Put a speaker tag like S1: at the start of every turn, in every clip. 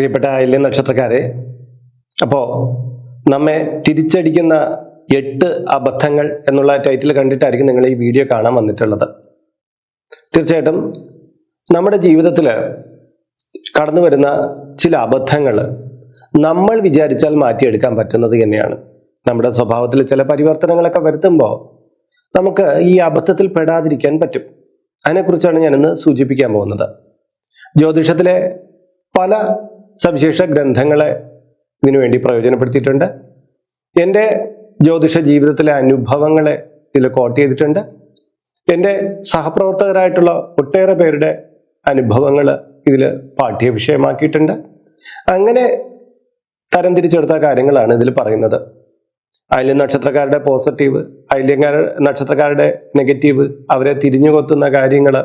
S1: പ്രിയപ്പെട്ട അയല്യ നക്ഷത്രക്കാരെ അപ്പോ നമ്മെ തിരിച്ചടിക്കുന്ന എട്ട് അബദ്ധങ്ങൾ എന്നുള്ള ടൈറ്റിൽ കണ്ടിട്ടായിരിക്കും നിങ്ങൾ ഈ വീഡിയോ കാണാൻ വന്നിട്ടുള്ളത്. തീർച്ചയായിട്ടും നമ്മുടെ ജീവിതത്തിൽ കടന്നു വരുന്ന ചില അബദ്ധങ്ങൾ നമ്മൾ വിചാരിച്ചാൽ മാറ്റിയെടുക്കാൻ പറ്റുന്നത് തന്നെയാണ്. നമ്മുടെ സ്വഭാവത്തിൽ ചില പരിവർത്തനങ്ങളൊക്കെ വരുത്തുമ്പോൾ നമുക്ക് ഈ അബദ്ധത്തിൽ പെടാതിരിക്കാൻ പറ്റും. അതിനെക്കുറിച്ചാണ് ഞാനിന്ന് സൂചിപ്പിക്കാൻ പോകുന്നത്. ജ്യോതിഷത്തിലെ പല സവിശേഷ ഗ്രന്ഥങ്ങളെ ഇതിനു വേണ്ടി പ്രയോജനപ്പെടുത്തിയിട്ടുണ്ട്. എന്റെ ജ്യോതിഷ ജീവിതത്തിലെ അനുഭവങ്ങളെ ഇതിൽ കോട്ട് ചെയ്തിട്ടുണ്ട്. എന്റെ സഹപ്രവർത്തകരായിട്ടുള്ള ഒട്ടേറെ പേരുടെ അനുഭവങ്ങൾ ഇതിൽ പാഠ്യവിഷയമാക്കിയിട്ടുണ്ട്. അങ്ങനെ തരംതിരിച്ചെടുത്ത കാര്യങ്ങളാണ് ഇതിൽ പറയുന്നത്. അയല്യ നക്ഷത്രക്കാരുടെ പോസിറ്റീവ് അയല്യ നക്ഷത്രക്കാരുടെ നെഗറ്റീവ് അവരെ തിരിഞ്ഞു കൊത്തുന്ന കാര്യങ്ങൾ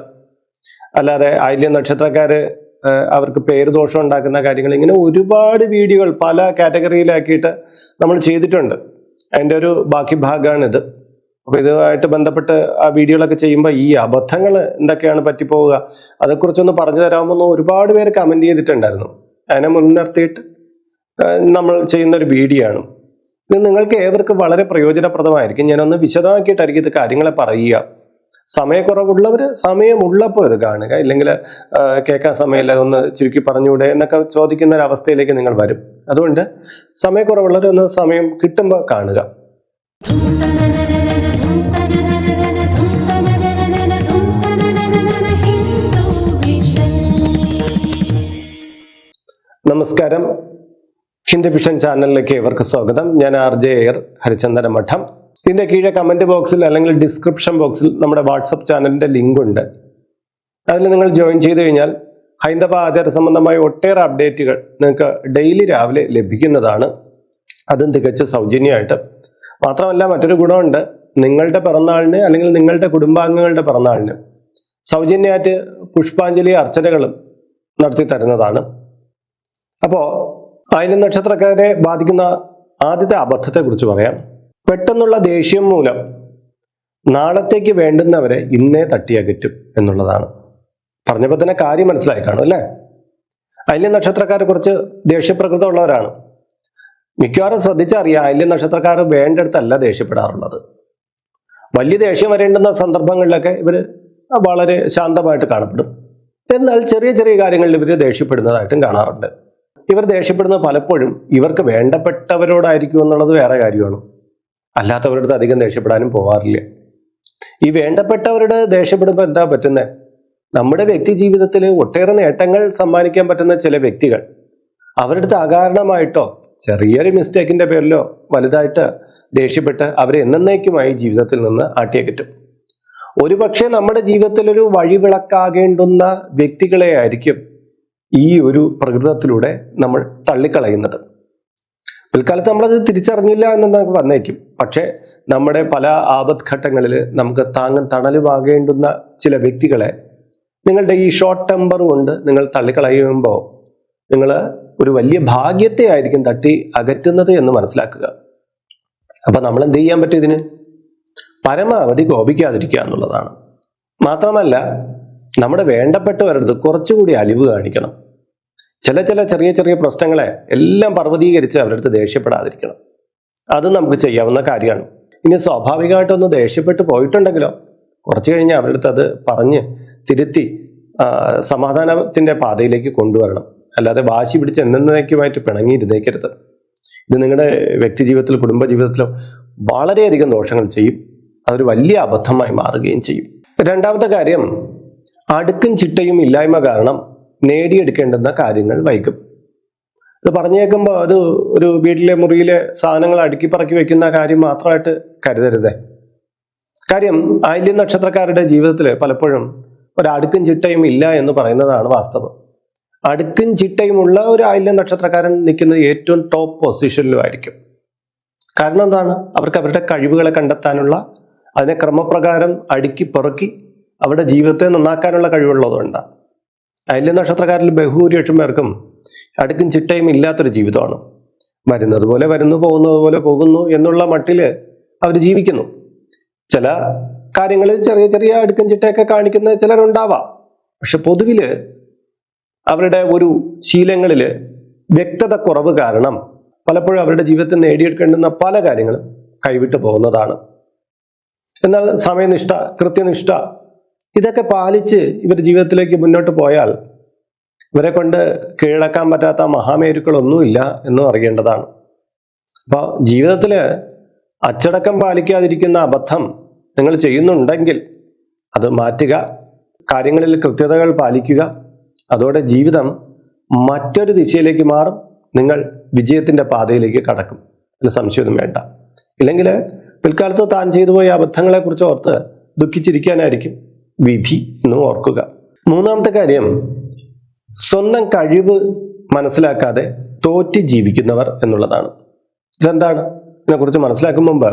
S1: അല്ലാതെ അയല്യ നക്ഷത്രക്കാര് ഏഹ് അവർക്ക് പേര് ദോഷം ഉണ്ടാക്കുന്ന കാര്യങ്ങൾ. ഇങ്ങനെ ഒരുപാട് വീഡിയോകൾ പല കാറ്റഗറിയിലാക്കിയിട്ട് നമ്മൾ ചെയ്തിട്ടുണ്ട്. അതിന്റെ ഒരു ബാക്കി ഭാഗമാണിത്. അപ്പോൾ ഇതുമായിട്ട് ബന്ധപ്പെട്ട് ആ വീഡിയോകളൊക്കെ ചെയ്യുമ്പോൾ ഈ അബദ്ധങ്ങൾ എന്തൊക്കെയാണ് പറ്റിപ്പോവുക അതേക്കുറിച്ചൊന്ന് പറഞ്ഞു തരാമെന്ന് ഒരുപാട് പേര് കമന്റ് ചെയ്തിട്ടുണ്ടായിരുന്നു. അതിനെ മുൻനിർത്തിയിട്ട് നമ്മൾ ചെയ്യുന്ന ഒരു വീഡിയോ ആണ്. ഇത് നിങ്ങൾക്ക് ഏവർക്കും വളരെ പ്രയോജനപ്രദമായിരിക്കും. ഞാനൊന്ന് വിശദമാക്കിയിട്ടായിരിക്കും ഇത് കാര്യങ്ങളെ പറയുക. സമയക്കുറവുള്ളവർ സമയമുള്ളപ്പോൾ ഇത് കാണുക. ഇല്ലെങ്കിൽ കേൾക്കാൻ സമയമില്ല ഒന്ന് ചുരുക്കി പറഞ്ഞുകൂടെ എന്നൊക്കെ ചോദിക്കുന്ന ഒരു അവസ്ഥയിലേക്ക് നിങ്ങൾ വരും. അതുകൊണ്ട് സമയക്കുറവുള്ളവർ ഒന്ന് സമയം കിട്ടുമ്പോൾ കാണുക. നമസ്കാരം. ഹിന്ദി വിഷൻ ചാനലിലേക്ക് ഇവർക്ക് സ്വാഗതം. ഞാൻ ആർ ജെ എയർ ഹരിചന്ദന മഠം. ഇതിന്റെ കീഴെ കമന്റ് ബോക്സിൽ അല്ലെങ്കിൽ ഡിസ്ക്രിപ്ഷൻ ബോക്സിൽ നമ്മുടെ വാട്സപ്പ് ചാനലിന്റെ ലിങ്ക് ഉണ്ട്. അതിൽ നിങ്ങൾ ജോയിൻ ചെയ്ത് കഴിഞ്ഞാൽ ഹൈന്ദവ ആചാര സംബന്ധമായ ഒട്ടേറെ അപ്ഡേറ്റുകൾ നിങ്ങൾക്ക് ഡെയിലി രാവിലെ ലഭിക്കുന്നതാണ്. അതും തികച്ച് സൗജന്യമായിട്ട്. മാത്രമല്ല മറ്റൊരു ഗുണമുണ്ട്. നിങ്ങളുടെ പിറന്നാളിന് അല്ലെങ്കിൽ നിങ്ങളുടെ കുടുംബാംഗങ്ങളുടെ പിറന്നാളിന് സൗജന്യമായിട്ട് പുഷ്പാഞ്ജലി അർച്ചനകളും നടത്തി തരുന്നതാണ്. അപ്പോൾ അയല നക്ഷത്രക്കാരെ ബാധിക്കുന്ന ആദ്യത്തെ അബദ്ധത്തെക്കുറിച്ച് പറയാം. പെട്ടെന്നുള്ള ദേഷ്യം മൂലം നാളത്തേക്ക് വേണ്ടുന്നവരെ ഇന്നേ തട്ടിയകറ്റും എന്നുള്ളതാണ്. പറഞ്ഞപ്പോൾ തന്നെ കാര്യം മനസ്സിലായി കാണും അല്ലേ? അയല്യ നക്ഷത്രക്കാരെ കുറച്ച് ദേഷ്യപ്രകൃതം ഉള്ളവരാണ്. മിക്കവാറും ശ്രദ്ധിച്ചറിയാം അയല്യ നക്ഷത്രക്കാർ വേണ്ടടുത്തല്ല ദേഷ്യപ്പെടാറുള്ളത്. വലിയ ദേഷ്യം വരേണ്ടുന്ന സന്ദർഭങ്ങളിലൊക്കെ ഇവർ വളരെ ശാന്തമായിട്ട് കാണപ്പെടും. എന്നാൽ ചെറിയ ചെറിയ കാര്യങ്ങളിൽ ഇവർ ദേഷ്യപ്പെടുന്നതായിട്ടും കാണാറുണ്ട്. ഇവർ ദേഷ്യപ്പെടുന്നത് പലപ്പോഴും ഇവർക്ക് വേണ്ടപ്പെട്ടവരോടായിരിക്കും എന്നുള്ളത് വേറെ കാര്യമാണ്. അല്ലാത്തവരുടെ അടുത്ത് അധികം ദേഷ്യപ്പെടാനും പോവാറില്ല. ഈ വേണ്ടപ്പെട്ടവരുടെ ദേഷ്യപ്പെടുമ്പോൾ എന്താ പറ്റുന്നത് നമ്മുടെ വ്യക്തി ജീവിതത്തിൽ ഒട്ടേറെ നേട്ടങ്ങൾ സമ്മാനിക്കാൻ പറ്റുന്ന ചില വ്യക്തികൾ. അവരുടെ അകാരണമായിട്ടോ ചെറിയൊരു മിസ്റ്റേക്കിന്റെ പേരിലോ വലുതായിട്ട് ദേഷ്യപ്പെട്ട് അവരെ എന്നേക്കുമായി ജീവിതത്തിൽ നിന്ന് ആട്ടിയകറ്റും ഒരുപക്ഷെ നമ്മുടെ ജീവിതത്തിൽ ഒരു വഴിവിളക്കാകേണ്ടുന്ന വ്യക്തികളെ ആയിരിക്കും ഈ ഒരു പ്രകൃതത്തിലൂടെ നമ്മൾ തള്ളിക്കളയുന്നത്. പിൽക്കാലത്ത് നമ്മളത് തിരിച്ചറിഞ്ഞില്ല എന്ന് നമുക്ക് വന്നേക്കും. പക്ഷേ നമ്മുടെ പല ആപത് ഘട്ടങ്ങളിൽ നമുക്ക് താങ്ങും തണലുമാകേണ്ടുന്ന ചില വ്യക്തികളെ നിങ്ങളുടെ ഈ ഷോർട്ട് ടെമ്പർ കൊണ്ട് നിങ്ങൾ തള്ളിക്കളയുമ്പോൾ നിങ്ങൾ ഒരു വലിയ ഭാഗ്യത്തെ ആയിരിക്കും തട്ടി അകറ്റുന്നത് എന്ന് മനസ്സിലാക്കുക. അപ്പൊ നമ്മൾ എന്ത് ചെയ്യാൻ പറ്റും ഇതിന്? പരമാവധി കോപിക്കാതിരിക്കുക എന്നുള്ളതാണ്. മാത്രമല്ല നമ്മുടെ വേണ്ടപ്പെട്ടവരടുത്ത് കുറച്ചുകൂടി അലിവ് കാണിക്കണം. ചില ചില ചെറിയ ചെറിയ പ്രശ്നങ്ങളെ എല്ലാം പർവതീകരിച്ച് അവരുടെ അടുത്ത് ദേഷ്യപ്പെടാതിരിക്കണം. അത് നമുക്ക് ചെയ്യാവുന്ന കാര്യമാണ്. ഇനി സ്വാഭാവികമായിട്ടൊന്ന് ദേഷ്യപ്പെട്ട് പോയിട്ടുണ്ടെങ്കിലോ കുറച്ച് കഴിഞ്ഞ് അവരുടെ അത് പറഞ്ഞ് തിരുത്തി സമാധാനത്തിന്റെ പാതയിലേക്ക് കൊണ്ടുവരണം. അല്ലാതെ വാശി പിടിച്ച് എന്നേക്കുമായിട്ട് പിണങ്ങിയിരുന്നേക്കരുത്. ഇത് നിങ്ങളുടെ വ്യക്തി ജീവിതത്തിലോ കുടുംബ ജീവിതത്തിലോ വളരെയധികം ദോഷങ്ങൾ ചെയ്യും. അതൊരു വലിയ അബദ്ധമായി മാറുകയും ചെയ്യും. രണ്ടാമത്തെ കാര്യം അടുക്കും ചിട്ടയും ഇല്ലായ്മ കാരണം നേടിയെടുക്കേണ്ടുന്ന കാര്യങ്ങൾ വൈകും. ഇത് പറഞ്ഞേക്കുമ്പോൾ അത് ഒരു വീട്ടിലെ മുറിയിലെ സാധനങ്ങൾ അടുക്കി പറക്കി വെക്കുന്ന കാര്യം മാത്രമായിട്ട് കരുതരുതേ. കാര്യം ആയില്യ നക്ഷത്രക്കാരുടെ ജീവിതത്തിൽ പലപ്പോഴും ഒരടുക്കും ചിട്ടയും ഇല്ല എന്ന് പറയുന്നതാണ് വാസ്തവം. അടുക്കും ചിട്ടയുമുള്ള ഒരു ആയില്യ നക്ഷത്രക്കാരൻ നിൽക്കുന്നത് ഏറ്റവും ടോപ്പ് പൊസിഷനിലും ആയിരിക്കും കാരണം എന്താണ്? അവർക്ക് അവരുടെ കഴിവുകളെ കണ്ടെത്താനുള്ള അതിനെ ക്രമപ്രകാരം അടുക്കി പെറുക്കി അവരുടെ ജീവിതത്തെ നന്നാക്കാനുള്ള കഴിവുള്ളതുകൊണ്ടാണ് അയല്യ നക്ഷത്രക്കാരിൽ ബഹുഭൂരിപക്ഷം പേർക്കും അടുക്കും ചിട്ടയും ഇല്ലാത്തൊരു ജീവിതമാണ്. വരുന്നത് പോലെ വരുന്നു പോകുന്നത് പോലെ പോകുന്നു എന്നുള്ള മട്ടിൽ അവർ ജീവിക്കുന്നു. ചില കാര്യങ്ങളിൽ ചെറിയ ചെറിയ അടുക്കും ചിട്ടയൊക്കെ കാണിക്കുന്ന ചിലരുണ്ടാവാം. പക്ഷെ പൊതുവിൽ അവരുടെ ഒരു ശീലങ്ങളിൽ വ്യക്തത കുറവ് കാരണം പലപ്പോഴും അവരുടെ ജീവിതത്തിൽ നേടിയെടുക്കേണ്ടുന്ന പല കാര്യങ്ങളും കൈവിട്ടു പോകുന്നതാണ്. എന്നാൽ സമയനിഷ്ഠ കൃത്യനിഷ്ഠ ഇതൊക്കെ പാലിച്ച് ഇവർ ജീവിതത്തിലേക്ക് മുന്നോട്ട് പോയാൽ ഇവരെ കൊണ്ട് കീഴടക്കാൻ പറ്റാത്ത മഹാമേരുക്കളൊന്നുമില്ല എന്നും അറിയേണ്ടതാണ്. അപ്പോൾ ജീവിതത്തിൽ അച്ചടക്കം പാലിക്കാതിരിക്കുന്ന അബദ്ധം നിങ്ങൾ ചെയ്യുന്നുണ്ടെങ്കിൽ അത് മാറ്റുക കാര്യങ്ങളിൽ കൃത്യതകൾ പാലിക്കുക. അതോടെ ജീവിതം മറ്റൊരു ദിശയിലേക്ക് മാറും നിങ്ങൾ വിജയത്തിന്റെ പാതയിലേക്ക് കടക്കും. അതിൽ സംശയമൊന്നും വേണ്ട. ഇല്ലെങ്കിൽ പിൽക്കാലത്ത് താൻ ചെയ്തു പോയ അബദ്ധങ്ങളെക്കുറിച്ച് ഓർത്ത് ദുഃഖിച്ചിരിക്കാനായിരിക്കും വിധി എന്ന് ഓർക്കുക. മൂന്നാമത്തെ കാര്യം സ്വന്തം കഴിവ് മനസ്സിലാക്കാതെ തോറ്റ് ജീവിക്കുന്നവർ എന്നുള്ളതാണ്. ഇതെന്താണ്? ഇതിനെക്കുറിച്ച് മനസ്സിലാക്കും മുമ്പ്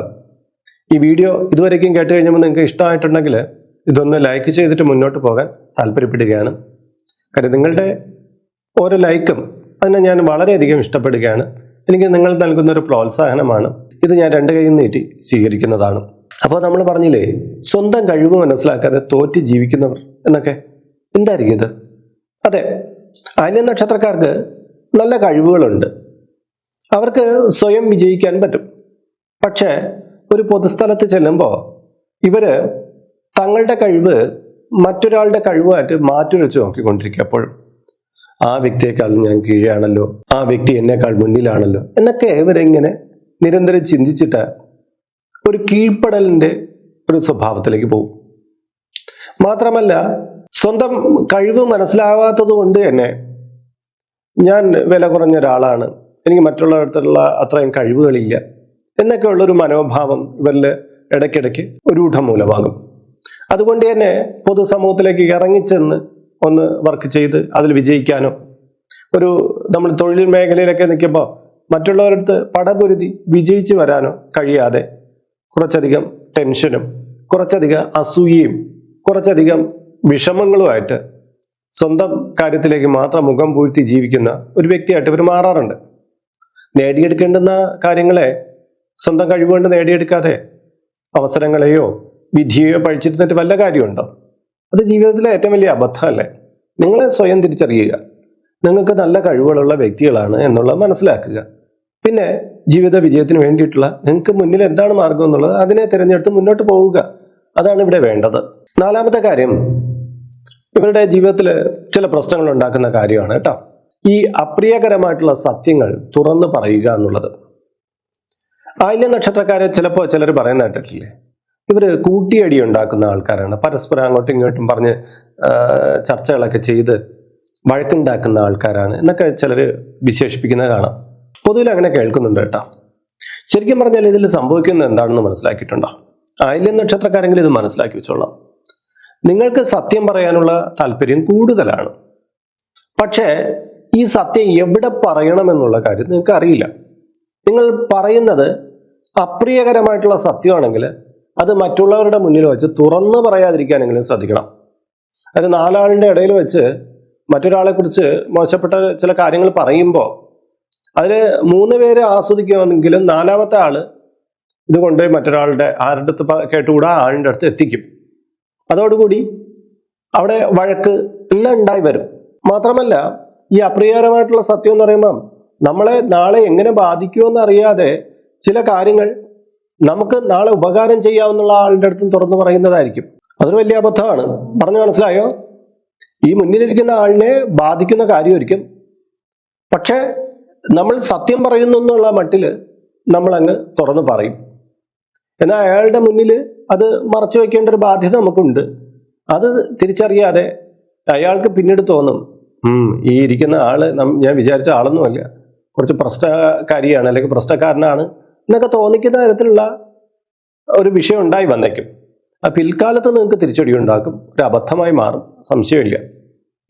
S1: ഈ വീഡിയോ ഇതുവരേക്കും കേട്ട് കഴിഞ്ഞപ്പോൾ നിങ്ങൾക്ക് ഇഷ്ടമായിട്ടുണ്ടെങ്കിൽ ഇതൊന്ന് ലൈക്ക് ചെയ്തിട്ട് മുന്നോട്ട് പോകാൻ താല്പര്യപ്പെടുകയാണ്. കാര്യം നിങ്ങളുടെ ഓരോ ലൈക്കും അതിനെ ഞാൻ വളരെയധികം ഇഷ്ടപ്പെടുകയാണ്. എനിക്ക് നിങ്ങൾ നൽകുന്ന ഒരു പ്രോത്സാഹനമാണ്. ഇത് ഞാൻ രണ്ട് കൈയും നീട്ടി സ്വീകരിക്കുന്നതാണ്. അപ്പോൾ നമ്മൾ പറഞ്ഞില്ലേ സ്വന്തം കഴിവ് മനസ്സിലാക്കാതെ തോറ്റ് ജീവിക്കുന്നവർ എന്നൊക്കെ? എന്തായിരിക്കും ഇത്? അതെ ആന്യ നക്ഷത്രക്കാർക്ക് നല്ല കഴിവുകളുണ്ട്. അവർക്ക് സ്വയം വിജയിക്കാൻ പറ്റും. പക്ഷേ ഒരു പൊതുസ്ഥലത്ത് ചെല്ലുമ്പോൾ ഇവർ തങ്ങളുടെ കഴിവ് മറ്റൊരാളുടെ കഴിവായിട്ട് മാറ്റി നോക്കിക്കൊണ്ടിരിക്കുക എപ്പോഴും ആ വ്യക്തിയെക്കാളും ഞാൻ കീഴാണല്ലോ ആ വ്യക്തി എന്നേക്കാൾ മുന്നിലാണല്ലോ എന്നൊക്കെ ഇവരെങ്ങനെ നിരന്തരം ചിന്തിച്ചിട്ട് ഒരു കീഴ്പ്പെടലിന്റെ ഒരു സ്വഭാവത്തിലേക്ക് പോകും. മാത്രമല്ല സ്വന്തം കഴിവ് മനസ്സിലാവാത്തത് കൊണ്ട് തന്നെ ഞാൻ വില കുറഞ്ഞ ഒരാളാണ്. എനിക്ക് മറ്റുള്ളവരുടെ അത്രയും കഴിവുകളില്ല. എന്നൊക്കെയുള്ളൊരു മനോഭാവം ഇവരിൽ ഇടയ്ക്കിടയ്ക്ക് രൂഢമൂലമാകും അതുകൊണ്ട് തന്നെ പൊതുസമൂഹത്തിലേക്ക് ഇറങ്ങിച്ചെന്ന് ഒന്ന് വർക്ക് ചെയ്ത് അതിൽ വിജയിക്കാനോ ഒരു നമ്മൾ തൊഴിൽ മേഖലയിലൊക്കെ നിൽക്കുമ്പോൾ മറ്റുള്ളവരടുത്ത് പടപൊരുതി വിജയിച്ച് വരാനോ കഴിയാതെ കുറച്ചധികം ടെൻഷനും കുറച്ചധികം അസൂയയും കുറച്ചധികം വിഷമങ്ങളുമായിട്ട് സ്വന്തം കാര്യത്തിലേക്ക് മാത്രം മുഖം പൂഴ്ത്തി ജീവിക്കുന്ന ഒരു വ്യക്തിയായിട്ട് ഇവർ മാറാറുണ്ട്. നേടിയെടുക്കേണ്ടുന്ന കാര്യങ്ങളെ സ്വന്തം കഴിവുകൊണ്ട് നേടിയെടുക്കാതെ അവസരങ്ങളെയോ വിധിയെയോ പഴിച്ചിരുന്നിട്ട് വല്ല കാര്യമുണ്ടോ? അത് ജീവിതത്തിലെ ഏറ്റവും വലിയ അബദ്ധമല്ലേ? നിങ്ങളെ സ്വയം തിരിച്ചറിയുക. നിങ്ങൾക്ക് നല്ല കഴിവുകളുള്ള വ്യക്തികളാണ് എന്നുള്ളത് മനസ്സിലാക്കുക. പിന്നെ ജീവിത വിജയത്തിന് വേണ്ടിയിട്ടുള്ള നിങ്ങൾക്ക് മുന്നിൽ എന്താണ് മാർഗം എന്നുള്ളത് അതിനെ തിരഞ്ഞെടുത്ത് മുന്നോട്ട് പോവുക. അതാണ് ഇവിടെ വേണ്ടത്. നാലാമത്തെ കാര്യം ഇവരുടെ ജീവിതത്തിൽ ചില പ്രശ്നങ്ങൾ ഉണ്ടാക്കുന്ന കാര്യമാണ് കേട്ടോ. ഈ അപ്രിയകരമായിട്ടുള്ള സത്യങ്ങൾ തുറന്നു പറയുക എന്നുള്ളത്. ആയില്യ നക്ഷത്രക്കാരെ ചിലപ്പോൾ ചിലർ പറയുന്ന കേട്ടിട്ടില്ലേ? ഇവർ കൂട്ടിയടി ഉണ്ടാക്കുന്ന ആൾക്കാരാണ്. പരസ്പരം അങ്ങോട്ടും ഇങ്ങോട്ടും പറഞ്ഞ് ചർച്ചകളൊക്കെ ചെയ്ത് വഴക്കുണ്ടാക്കുന്ന ആൾക്കാരാണ് എന്നൊക്കെ ചിലർ വിശേഷിപ്പിക്കുന്നത് കാണാം. പൊതുവിൽ അങ്ങനെ കേൾക്കുന്നുണ്ട് കേട്ടോ. ശരിക്കും പറഞ്ഞാൽ ഇതിൽ സംഭവിക്കുന്നത് എന്താണെന്ന് മനസ്സിലാക്കിയിട്ടുണ്ടോ? ആയില്യം നക്ഷത്രക്കാരെങ്കിലും ഇത് മനസ്സിലാക്കി വെച്ചോളാം. നിങ്ങൾക്ക് സത്യം പറയാനുള്ള താല്പര്യം കൂടുതലാണ്. പക്ഷേ ഈ സത്യം എവിടെ പറയണമെന്നുള്ള കാര്യം നിങ്ങൾക്ക് അറിയില്ല. നിങ്ങൾ പറയുന്നത് അപ്രിയകരമായിട്ടുള്ള സത്യമാണെങ്കിൽ അത് മറ്റുള്ളവരുടെ മുന്നിൽ വെച്ച് തുറന്നു പറയാതിരിക്കാനെങ്കിലും ശ്രദ്ധിക്കണം. അത് നാലാളിന്റെ ഇടയിൽ വെച്ച് മറ്റൊരാളെ കുറിച്ച് മോശപ്പെട്ട ചില കാര്യങ്ങൾ പറയുമ്പോൾ അതിൽ മൂന്ന് പേര് ആസ്വദിക്കുമെങ്കിലും നാലാമത്തെ ആൾ ഇതുകൊണ്ട് മറ്റൊരാളുടെ ആരുടെ അടുത്ത് കേട്ടുകൂടാ? ആളിന്റെ അടുത്ത് എത്തിക്കും. അതോടുകൂടി അവിടെ വഴക്ക് എല്ലാം ഉണ്ടായി വരും. മാത്രമല്ല ഈ അപ്രിയകരമായിട്ടുള്ള സത്യം എന്ന് പറയുമ്പം നമ്മളെ നാളെ എങ്ങനെ ബാധിക്കുമെന്ന് അറിയാതെ ചില കാര്യങ്ങൾ നമുക്ക് നാളെ ഉപകാരം ചെയ്യാവുന്ന ആളുടെ അടുത്തും തുറന്നു പറയുന്നതായിരിക്കും. അതൊരു വലിയ അബദ്ധമാണ്. പറഞ്ഞു മനസ്സിലായോ? ഈ മുന്നിലിരിക്കുന്ന ആളിനെ ബാധിക്കുന്ന കാര്യമായിരിക്കും. പക്ഷേ നമ്മൾ സത്യം പറയുന്നു എന്നുള്ള മട്ടിൽ നമ്മളങ്ങ് തുറന്നു പറയും. എന്നാൽ അയാളുടെ മുന്നിൽ അത് മറച്ചു വയ്ക്കേണ്ട ഒരു ബാധ്യത നമുക്കുണ്ട്. അത് തിരിച്ചറിയാതെ അയാൾക്ക് പിന്നീട് തോന്നും ഈ ഇരിക്കുന്ന ആൾ ഞാൻ വിചാരിച്ച ആളൊന്നുമല്ല. കുറച്ച് പ്രശ്നക്കാരിയാണ് അല്ലെങ്കിൽ പ്രശ്നക്കാരനാണ് എന്നൊക്കെ തോന്നിക്കുന്ന തരത്തിലുള്ള ഒരു വിഷയം ഉണ്ടായി വന്നേക്കും. ആ പിൽക്കാലത്ത് നിങ്ങൾക്ക് തിരിച്ചടി ഉണ്ടാക്കും. ഒരു അബദ്ധമായി മാറും. സംശയമില്ല.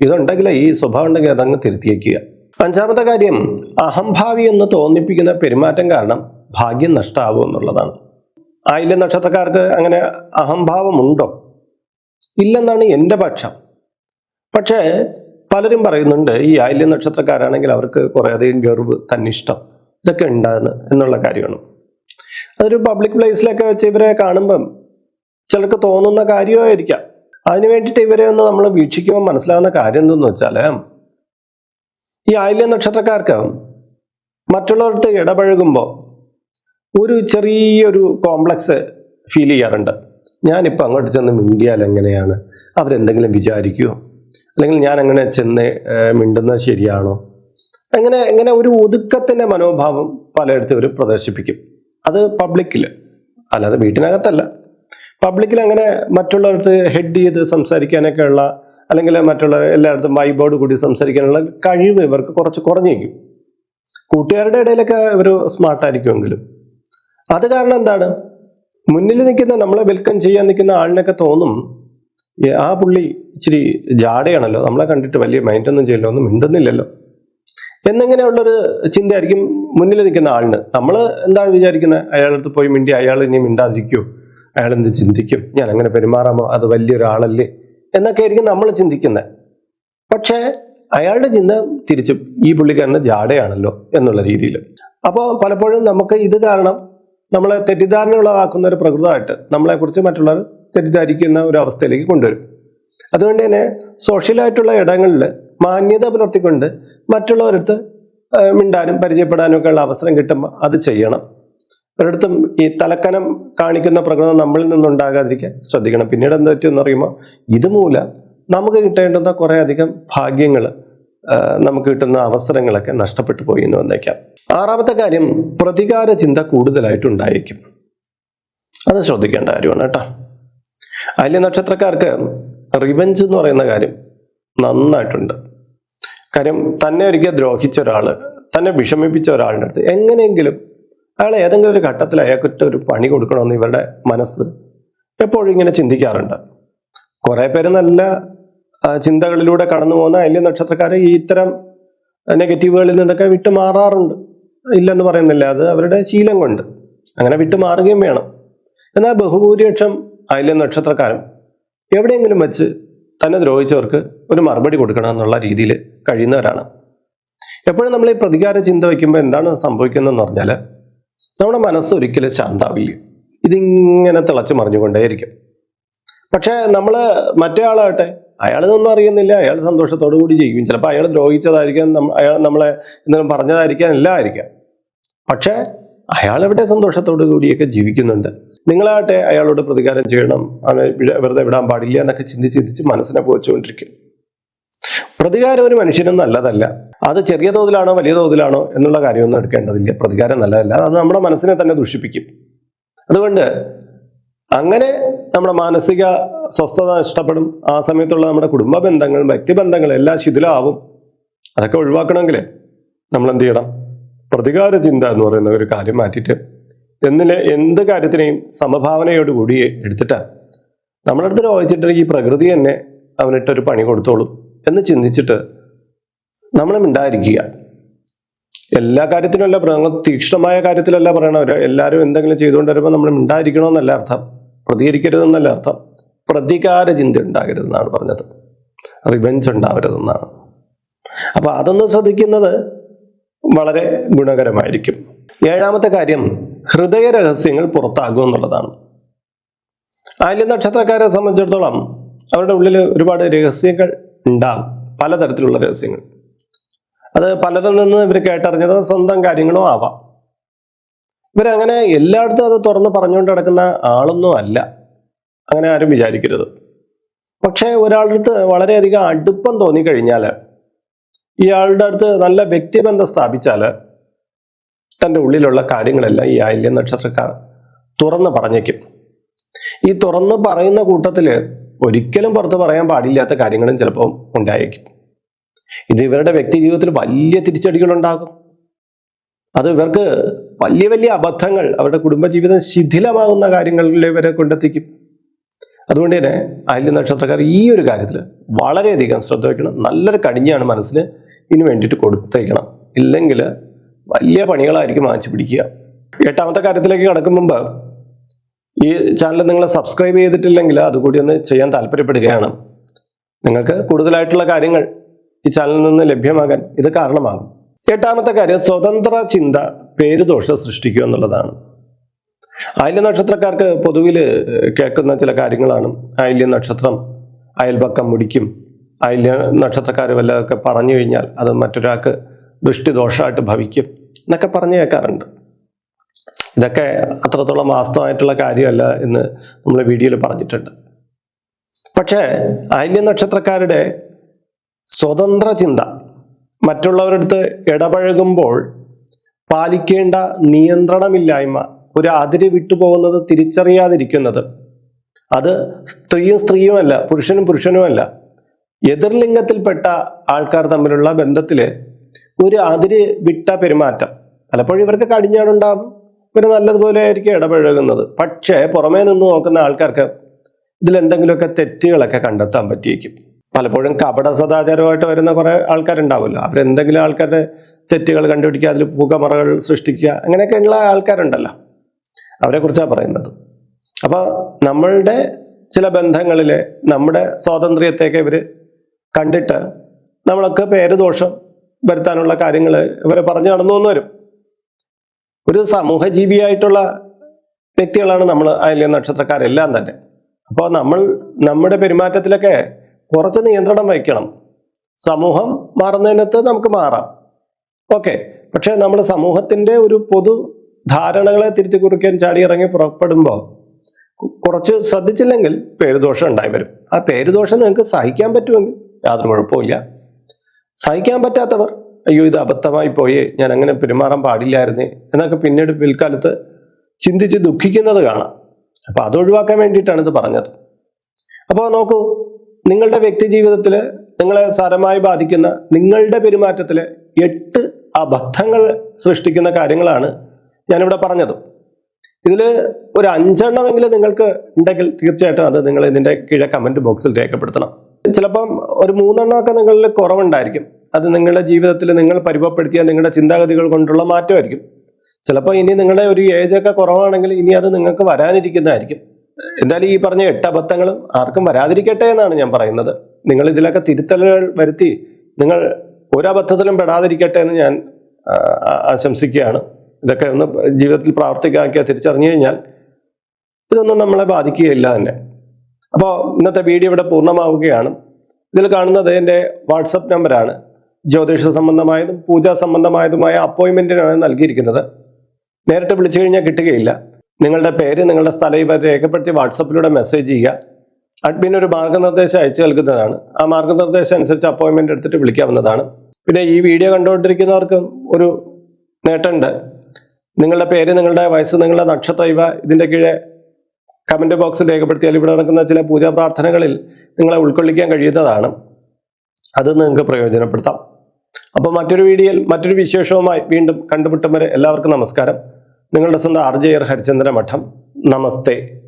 S1: ഇതുണ്ടെങ്കിൽ ഈ സ്വഭാവം ഉണ്ടെങ്കിൽ അതങ്ങ് തിരുത്തിയേക്കുക. അഞ്ചാമത്തെ കാര്യം അഹംഭാവി എന്ന് തോന്നിപ്പിക്കുന്ന പെരുമാറ്റം കാരണം ഭാഗ്യം നഷ്ടാവും എന്നുള്ളതാണ്. ആയില്യ നക്ഷത്രക്കാർക്ക് അങ്ങനെ അഹംഭാവമുണ്ടോ? ഇല്ലെന്നാണ് എന്റെ പക്ഷം. പക്ഷേ പലരും പറയുന്നുണ്ട് ഈ ആയില്യ നക്ഷത്രക്കാരാണെങ്കിൽ അവർക്ക് കുറേയധികം ഗർവ് തന്നിഷ്ടം ഇതൊക്കെ ഉണ്ടാകുന്നു എന്നുള്ള കാര്യമാണ്. അതൊരു പബ്ലിക് പ്ലേസിലൊക്കെ വെച്ച് ഇവരെ കാണുമ്പം ചിലർക്ക് തോന്നുന്ന കാര്യമായിരിക്കാം. അതിനു വേണ്ടിയിട്ട് ഇവരെ ഒന്ന് നമ്മൾ വീക്ഷിക്കുമ്പോൾ മനസ്സിലാകുന്ന കാര്യം എന്തെന്ന് വെച്ചാൽ ഈ ആയില്യ നക്ഷത്രക്കാർക്ക് മറ്റുള്ളവർക്ക് ഇടപഴകുമ്പോൾ ഒരു ചെറിയൊരു കോംപ്ലക്സ് ഫീൽ ചെയ്യാറുണ്ട്. ഞാനിപ്പോൾ അങ്ങോട്ട് ചെന്ന് മിണ്ടിയാൽ എങ്ങനെയാണ്? അവരെന്തെങ്കിലും വിചാരിക്കുമോ അല്ലെങ്കിൽ ഞാൻ അങ്ങനെ ചെന്ന് മിണ്ടുന്നത് ശരിയാണോ? അങ്ങനെ ഇങ്ങനെ ഒരു ഒതുക്കത്തിന്റെ മനോഭാവം പലയിടത്തും അവർ പ്രദർശിപ്പിക്കും. അത് പബ്ലിക്കിൽ അല്ലാതെ വീട്ടിനകത്തല്ല. പബ്ലിക്കിൽ അങ്ങനെ മറ്റുള്ളവർക്ക് ഹെഡ് ചെയ്ത് സംസാരിക്കാനൊക്കെ ഉള്ള അല്ലെങ്കിൽ മറ്റുള്ള എല്ലായിടത്തും വൈബോർഡ് കൂടി സംസാരിക്കാനുള്ള കഴിവ് ഇവർക്ക് കുറച്ച് കുറഞ്ഞിരിക്കും. കൂട്ടുകാരുടെ ഇടയിലൊക്കെ ഇവർ സ്മാർട്ടായിരിക്കുമെങ്കിലും അത് കാരണം എന്താണ്? മുന്നിൽ നിൽക്കുന്ന നമ്മളെ വെൽക്കം ചെയ്യാൻ നിൽക്കുന്ന ആളിനൊക്കെ തോന്നും "ഏ, ആ പുള്ളി ഇച്ചിരി ജാടയാണല്ലോ നമ്മളെ കണ്ടിട്ട് വലിയ മൈൻഡൊന്നും ചെയ്യല്ലോ ഒന്നും മിണ്ടുന്നില്ലല്ലോ. എന്നിങ്ങനെയുള്ളൊരു ചിന്തയായിരിക്കും മുന്നിൽ നിൽക്കുന്ന ആളിന്. നമ്മൾ എന്താണ് വിചാരിക്കുന്നത് അയാളടുത്ത് പോയി മിണ്ടി അയാൾ ഇനി മിണ്ടാതിരിക്കുമോ അയാൾ എന്ത് ചിന്തിക്കും? ഞാൻ അങ്ങനെ പെരുമാറാമോ? അത് വലിയൊരാളല്ലേ? എന്നൊക്കെ ആയിരിക്കും നമ്മൾ ചിന്തിക്കുന്നത് പക്ഷേ അയാളുടെ ചിന്ത തിരിച്ചും ഈ പുള്ളിക്കാരന് ജാടയാണല്ലോ എന്നുള്ള രീതിയിൽ അപ്പോൾ പലപ്പോഴും നമുക്ക് ഇത് കാരണം നമ്മളെ തെറ്റിദ്ധാരണ ഉളവാക്കുന്ന ഒരു പ്രകൃതമായിട്ട് നമ്മളെക്കുറിച്ച് മറ്റുള്ളവർ തെറ്റിദ്ധരിക്കുന്ന ഒരു അവസ്ഥയിലേക്ക് കൊണ്ടുവരും. അതുകൊണ്ട് തന്നെ സോഷ്യലായിട്ടുള്ള ഇടങ്ങളിൽ മാന്യത പുലർത്തിക്കൊണ്ട് മറ്റുള്ളവരടുത്ത് മിണ്ടാനും പരിചയപ്പെടാനും ഒക്കെ ഉള്ള അവസരം കിട്ടുമ്പോൾ അത് ചെയ്യണം. ഒരിടത്തും ഈ തലക്കനം കാണിക്കുന്ന പ്രകൃതം നമ്മളിൽ നിന്നുണ്ടാകാതിരിക്കാൻ ശ്രദ്ധിക്കണം. പിന്നീട് എന്താ പറ്റുമെന്ന് പറയുമ്പോൾ ഇതുമൂലം നമുക്ക് കിട്ടേണ്ടുന്ന കുറേ അധികം ഭാഗ്യങ്ങൾ നമുക്ക് കിട്ടുന്ന അവസരങ്ങളൊക്കെ നഷ്ടപ്പെട്ടു പോയി എന്ന് വന്നേക്കാം. ആറാമത്തെ കാര്യം പ്രതികാര ചിന്ത കൂടുതലായിട്ട് ഉണ്ടായിരിക്കും അത് ശ്രദ്ധിക്കേണ്ട കാര്യമാണ് കേട്ടോ. അല്യ നക്ഷത്രക്കാർക്ക് റിവെഞ്ച് എന്ന് പറയുന്ന കാര്യം നന്നായിട്ടുണ്ട്. കാര്യം തന്നെ ഒരിക്കൽ ദ്രോഹിച്ച ഒരാൾ തന്നെ വിഷമിപ്പിച്ച ഒരാളുടെ അടുത്ത് എങ്ങനെയെങ്കിലും അയാൾ ഏതെങ്കിലും ഒരു ഘട്ടത്തിൽ അയാൾക്കിട്ട് ഒരു പണി കൊടുക്കണമെന്ന് ഇവരുടെ മനസ്സ് എപ്പോഴും ഇങ്ങനെ ചിന്തിക്കാറുണ്ട്. കുറെ പേര് നല്ല ചിന്തകളിലൂടെ കടന്നു പോകുന്ന അല്യ നക്ഷത്രക്കാരെ ഈ ഇത്തരം നെഗറ്റീവുകളിൽ നിന്നൊക്കെ വിട്ടു മാറാറുണ്ട്. ഇല്ലെന്ന് പറയുന്നില്ല. അത് അവരുടെ ശീലം കൊണ്ട് അങ്ങനെ വിട്ടുമാറുകയും വേണം. എന്നാൽ ബഹുഭൂരിപക്ഷം അയല്യ നക്ഷത്രക്കാരും എവിടെയെങ്കിലും വെച്ച് തന്നെ ദ്രോഹിച്ചവർക്ക് ഒരു മറുപടി കൊടുക്കണം എന്നുള്ള രീതിയിൽ കഴിയുന്നവരാണ്. എപ്പോഴും നമ്മൾ ഈ പ്രതികാര ചിന്ത വയ്ക്കുമ്പോൾ എന്താണ് സംഭവിക്കുന്നതെന്ന് പറഞ്ഞാൽ നമ്മുടെ മനസ്സ് ഒരിക്കലും ശാന്താവില്ല. ഇതിങ്ങനെ തിളച്ചു മറിഞ്ഞുകൊണ്ടേയിരിക്കും. പക്ഷേ നമ്മൾ മറ്റേ ആളാകട്ടെ അയാൾ ഇതൊന്നും അറിയുന്നില്ല. അയാൾ സന്തോഷത്തോടു കൂടി ചെയ്യും ചിലപ്പോൾ അയാൾ ദ്രോഹിച്ചതായിരിക്കാം അയാൾ നമ്മളെ എന്തെങ്കിലും പറഞ്ഞതായിരിക്കാം എല്ലാം ആയിരിക്കാം പക്ഷേ അയാൾ എവിടെ സന്തോഷത്തോടു കൂടിയൊക്കെ ജീവിക്കുന്നുണ്ട്. നിങ്ങളാകട്ടെ അയാളോട് പ്രതികാരം ചെയ്യണം. അവനെ വെറുതെ വിടാൻ പാടില്ല എന്നൊക്കെ ചിന്തിച്ച് ചിന്തിച്ച് മനസ്സിനെ പോച്ചുകൊണ്ടിരിക്കും. പ്രതികാരം ഒരു മനുഷ്യനും നല്ലതല്ല. അത് ചെറിയ തോതിലാണോ വലിയ തോതിലാണോ എന്നുള്ള കാര്യമൊന്നും എടുക്കേണ്ടതില്ല. പ്രതികാരം നല്ലതല്ല. അത് നമ്മുടെ മനസ്സിനെ തന്നെ ദുഷിപ്പിക്കും. അതുകൊണ്ട് അങ്ങനെ നമ്മുടെ മാനസിക സ്വസ്ഥത നഷ്ടപ്പെടും ആ സമയത്തുള്ള നമ്മുടെ കുടുംബ ബന്ധങ്ങൾ വ്യക്തിബന്ധങ്ങൾ എല്ലാം ശിഥിലാവും അതൊക്കെ ഒഴിവാക്കണമെങ്കിൽ നമ്മൾ എന്ത് ചെയ്യണം? പ്രതികാര ചിന്ത എന്ന് പറയുന്ന ഒരു കാര്യം മാറ്റിയിട്ട് എന്നിലെ എന്ത് കാര്യത്തിനെയും സമഭാവനയോടുകൂടി എടുത്തിട്ട്. നമ്മുടെ അടുത്ത് രോഹിച്ചിട്ട് ഈ പ്രകൃതി തന്നെ അവനിട്ടൊരു പണി കൊടുത്തോളും എന്ന് ചിന്തിച്ചിട്ട് നമ്മൾ മിണ്ടായിരിക്കുക എല്ലാ കാര്യത്തിനല്ല പറയുന്നത് തീക്ഷ്ണമായ കാര്യത്തിലല്ല പറയണവർ എല്ലാവരും എന്തെങ്കിലും ചെയ്തുകൊണ്ട് വരുമ്പോൾ നമ്മൾ മിണ്ടായിരിക്കണമെന്നല്ല അർത്ഥം. പ്രതികരിക്കരുതെന്നല്ല അർത്ഥം. പ്രതികാര ചിന്ത ഉണ്ടാകരുതെന്നാണ് പറഞ്ഞത്. റിവെഞ്ച് ഉണ്ടാവരുതെന്നാണ് അപ്പൊ അതൊന്ന് ശ്രദ്ധിക്കുന്നത് വളരെ ഗുണകരമായിരിക്കും. ഏഴാമത്തെ കാര്യം ഹൃദയ രഹസ്യങ്ങൾ പുറത്താകും എന്നുള്ളതാണ്. ആയില്യ നക്ഷത്രക്കാരെ സംബന്ധിച്ചിടത്തോളം അവരുടെ ഉള്ളിൽ ഒരുപാട് രഹസ്യങ്ങൾ ഉണ്ടാകും പലതരത്തിലുള്ള രഹസ്യങ്ങൾ. അത് പലരിൽ നിന്ന് ഇവർ കേട്ടറിഞ്ഞതോ സ്വന്തം കാര്യങ്ങളോ ആവാം. ഇവരങ്ങനെ എല്ലായിടത്തും അത് തുറന്ന് പറഞ്ഞുകൊണ്ട് നടക്കുന്ന ആളൊന്നും അല്ല. അങ്ങനെ ആരും വിചാരിക്കരുത്. പക്ഷേ ഒരാളുടെ അടുത്ത് വളരെയധികം അടുപ്പം തോന്നിക്കഴിഞ്ഞാൽ ഇയാളുടെ അടുത്ത് നല്ല വ്യക്തിബന്ധം സ്ഥാപിച്ചാൽ തന്റെ ഉള്ളിലുള്ള കാര്യങ്ങളെല്ലാം ഈ ആയില്യ നക്ഷത്രക്കാർ തുറന്ന് പറഞ്ഞേക്കും. ഈ തുറന്ന് പറയുന്ന കൂട്ടത്തിൽ ഒരിക്കലും പുറത്ത് പറയാൻ പാടില്ലാത്ത കാര്യങ്ങളും ചിലപ്പോൾ ഉണ്ടായേക്കും. ഇത് ഇവരുടെ വ്യക്തി ജീവിതത്തിൽ വലിയ തിരിച്ചടികൾ ഉണ്ടാകും അത് ഇവർക്ക് വലിയ വലിയ അബദ്ധങ്ങൾ അവരുടെ കുടുംബജീവിതം ശിഥിലമാകുന്ന കാര്യങ്ങളിൽ ഇവരെ കൊണ്ടെത്തിക്കും. അതുകൊണ്ട് തന്നെ അഹല്യ നക്ഷത്രക്കാർ ഈ ഒരു കാര്യത്തിൽ വളരെയധികം ശ്രദ്ധ വയ്ക്കണം നല്ലൊരു കടിഞ്ഞാണ് മനസ്സിന് ഇതിന് വേണ്ടിയിട്ട് കൊടുത്തേക്കണം. ഇല്ലെങ്കിൽ വലിയ പണികളായിരിക്കും വാങ്ങിച്ചു പിടിക്കുക. എട്ടാമത്തെ കാര്യത്തിലേക്ക് കടക്കും മുമ്പ് ഈ ചാനൽ നിങ്ങൾ സബ്സ്ക്രൈബ് ചെയ്തിട്ടില്ലെങ്കിൽ അതുകൂടി ഒന്ന് ചെയ്യാൻ താല്പര്യപ്പെടുകയാണ്. നിങ്ങൾക്ക് കൂടുതലായിട്ടുള്ള കാര്യങ്ങൾ ഈ ചാനലിൽ നിന്ന് ലഭ്യമാകാൻ ഇത് കാരണമാകും. എട്ടാമത്തെ കാര്യം സ്വതന്ത്ര ചിന്ത പേരുദോഷം സൃഷ്ടിക്കുക എന്നുള്ളതാണ്. ആയില്യ നക്ഷത്രക്കാർക്ക് പൊതുവിൽ കേൾക്കുന്ന ചില കാര്യങ്ങളാണ്. ആയില്യ നക്ഷത്രം അയൽപക്കം മുടിക്കും. അയല്യ നക്ഷത്രക്കാർ വല്ലതൊക്കെ പറഞ്ഞു കഴിഞ്ഞാൽ അത് മറ്റൊരാൾക്ക് ദൃഷ്ടിദോഷമായിട്ട് ഭവിക്കും എന്നൊക്കെ പറഞ്ഞു കേൾക്കാറുണ്ട്. ഇതൊക്കെ അത്രത്തോളം വാസ്തവമായിട്ടുള്ള കാര്യമല്ല എന്ന് നമ്മൾ വീഡിയോയിൽ പറഞ്ഞിട്ടുണ്ട്. പക്ഷേ അയല്യ നക്ഷത്രക്കാരുടെ സ്വതന്ത്ര ചിന്ത മറ്റുള്ളവരടുത്ത് ഇടപഴകുമ്പോൾ പാലിക്കേണ്ട നിയന്ത്രണമില്ലായ്മ ഒരു അതിര് വിട്ടുപോകുന്നത് തിരിച്ചറിയാതിരിക്കുന്നത്. അത് സ്ത്രീയും സ്ത്രീയുമല്ല പുരുഷനും പുരുഷനുമല്ല എതിർലിംഗത്തിൽപ്പെട്ട ആൾക്കാർ തമ്മിലുള്ള ബന്ധത്തിൽ ഒരു അതിര് വിട്ട പെരുമാറ്റം. പലപ്പോഴും ഇവർക്ക് കടിഞ്ഞാടുണ്ടാകും. ഇവർ നല്ലതുപോലെ ആയിരിക്കും ഇടപഴകുന്നത്. പക്ഷേ പുറമേ നിന്ന് നോക്കുന്ന ആൾക്കാർക്ക് ഇതിലെന്തെങ്കിലുമൊക്കെ തെറ്റുകളൊക്കെ കണ്ടെത്താൻ പറ്റിയേക്കും. പലപ്പോഴും കപട സദാചാരമായിട്ട് വരുന്ന കുറേ ആൾക്കാരുണ്ടാവുമല്ലോ. അവരെന്തെങ്കിലും ആൾക്കാരുടെ തെറ്റുകൾ കണ്ടുപിടിക്കുക അതിൽ പുകമറകൾ സൃഷ്ടിക്കുക അങ്ങനെയൊക്കെയുള്ള ആൾക്കാരുണ്ടല്ലോ. അവരെ കുറിച്ചാണ് പറയുന്നത്. അപ്പോൾ നമ്മളുടെ ചില ബന്ധങ്ങളിൽ നമ്മുടെ സ്വാതന്ത്ര്യത്തെയൊക്കെ ഇവർ കണ്ടിട്ട് നമ്മളൊക്കെ പേര് ദോഷം വരുത്താനുള്ള കാര്യങ്ങൾ ഇവരെ പറഞ്ഞു നടന്നു എന്ന് വരും. ഒരു സമൂഹ ജീവിയായിട്ടുള്ള വ്യക്തികളാണ് നമ്മൾ അയലിയ നക്ഷത്രക്കാരെല്ലാം തന്നെ. അപ്പോൾ നമ്മൾ നമ്മുടെ പെരുമാറ്റത്തിലൊക്കെ കുറച്ച് നിയന്ത്രണം വയ്ക്കണം സമൂഹം മാറുന്നതിനകത്ത് നമുക്ക് മാറാം. ഓക്കെ. പക്ഷേ നമ്മൾ സമൂഹത്തിന്റെ ഒരു പൊതു ധാരണകളെ തിരുത്തി കുറിക്കാൻ ചാടിയിറങ്ങി പുറപ്പെടുമ്പോൾ കുറച്ച് ശ്രദ്ധിച്ചില്ലെങ്കിൽ പേരുദോഷം ഉണ്ടായി വരും. ആ പേരുദോഷം നിങ്ങൾക്ക് സഹിക്കാൻ പറ്റുമെങ്കിൽ യാതൊരു കുഴപ്പമില്ല സഹിക്കാൻ പറ്റാത്തവർ അയ്യോ ഇത് അബദ്ധമായി പോയി ഞാൻ അങ്ങനെ പെരുമാറാൻ പാടില്ലായിരുന്നേ എന്നൊക്കെ പിന്നീട് പിൽക്കാലത്ത് ചിന്തിച്ച് ദുഃഖിക്കുന്നത് കാണാം. അപ്പൊ അത് ഒഴിവാക്കാൻ വേണ്ടിയിട്ടാണ് ഇത് പറഞ്ഞത്. അപ്പോൾ നോക്കൂ നിങ്ങളുടെ വ്യക്തി ജീവിതത്തിൽ നിങ്ങളെ സാരമായി ബാധിക്കുന്ന നിങ്ങളുടെ പെരുമാറ്റത്തിലെ എട്ട് അബദ്ധങ്ങൾ സൃഷ്ടിക്കുന്ന കാര്യങ്ങളാണ് ഞാനിവിടെ പറഞ്ഞത്. ഇതിൽ ഒരു അഞ്ചെണ്ണമെങ്കിലും നിങ്ങൾക്ക് ഉണ്ടെങ്കിൽ തീർച്ചയായിട്ടും അത് നിങ്ങൾ ഇതിന്റെ കീഴെ കമന്റ് ബോക്സിൽ രേഖപ്പെടുത്തണം. ചിലപ്പം ഒരു മൂന്നെണ്ണമൊക്കെ നിങ്ങളിൽ കുറവുണ്ടായിരിക്കും. അത് നിങ്ങളുടെ ജീവിതത്തിൽ നിങ്ങൾ പരിഭവപ്പെടുത്തിയ നിങ്ങളുടെ ചിന്താഗതികൾ കൊണ്ടുള്ള മാറ്റമായിരിക്കും. ചിലപ്പോൾ ഇനി നിങ്ങളുടെ ഒരു ഏജൊക്കെ കുറവാണെങ്കിൽ ഇനി അത് നിങ്ങൾക്ക് വരാനിരിക്കുന്നതായിരിക്കും. എന്തായാലും ഈ പറഞ്ഞ എട്ട് അബദ്ധങ്ങളും ആർക്കും വരാതിരിക്കട്ടെ എന്നാണ് ഞാൻ പറയുന്നത്. നിങ്ങൾ ഇതിലൊക്കെ തിരുത്തലുകൾ വരുത്തി നിങ്ങൾ ഒരു അബദ്ധത്തിലും പെടാതിരിക്കട്ടെ എന്ന് ഞാൻ ആശംസിക്കുകയാണ്. ഇതൊക്കെ ഒന്ന് ജീവിതത്തിൽ പ്രാവർത്തികമാക്കിയാൽ തിരിച്ചറിഞ്ഞു കഴിഞ്ഞാൽ ഇതൊന്നും നമ്മളെ ബാധിക്കുകയില്ല തന്നെ. അപ്പോൾ ഇന്നത്തെ വീഡിയോ ഇവിടെ പൂർണമാവുകയാണ്. ഇതിൽ കാണുന്നത് എന്റെ വാട്സപ്പ് നമ്പറാണ്. ജ്യോതിഷ സംബന്ധമായതും പൂജാ സംബന്ധമായതുമായ അപ്പോയിൻമെന്റിനാണ് നൽകിയിരിക്കുന്നത്. നേരിട്ട് വിളിച്ചു കഴിഞ്ഞാൽ കിട്ടുകയില്ല. നിങ്ങളുടെ പേര് നിങ്ങളുടെ സ്ഥലം ഇവർ രേഖപ്പെടുത്തി വാട്സപ്പിലൂടെ മെസ്സേജ് ചെയ്യുക. അഡ്മിൻ ഒരു മാർഗനിർദ്ദേശം അയച്ചു നൽകുന്നതാണ്. ആ മാർഗനിർദ്ദേശം അനുസരിച്ച് അപ്പോയിൻമെന്റ് എടുത്തിട്ട് വിളിക്കാവുന്നതാണ്. പിന്നെ ഈ വീഡിയോ കണ്ടുകൊണ്ടിരിക്കുന്നവർക്ക് ഒരു നേട്ടമുണ്ട്. നിങ്ങളുടെ പേര് നിങ്ങളുടെ വയസ്സ് നിങ്ങളുടെ നക്ഷത്രം ഇവ ഇതിന്റെ കീഴെ കമന്റ് ബോക്സിൽ രേഖപ്പെടുത്തിയാൽ ഇവിടെ നടക്കുന്ന ചില പൂജാ പ്രാർത്ഥനകളിൽ നിങ്ങളെ ഉൾക്കൊള്ളിക്കാൻ കഴിയുന്നതാണ്. അത് നിങ്ങൾക്ക് പ്രയോജനപ്പെടുത്താം. അപ്പോൾ മറ്റൊരു വീഡിയോയിൽ മറ്റൊരു വിശേഷവുമായി വീണ്ടും കണ്ടുമുട്ടും വരെ എല്ലാവർക്കും നമസ്കാരം. നിങ്ങളുടെ സ്വന്തം ആർ ജെ ആർ ഹരിചന്ദ്ര മഠം നമസ്തേ.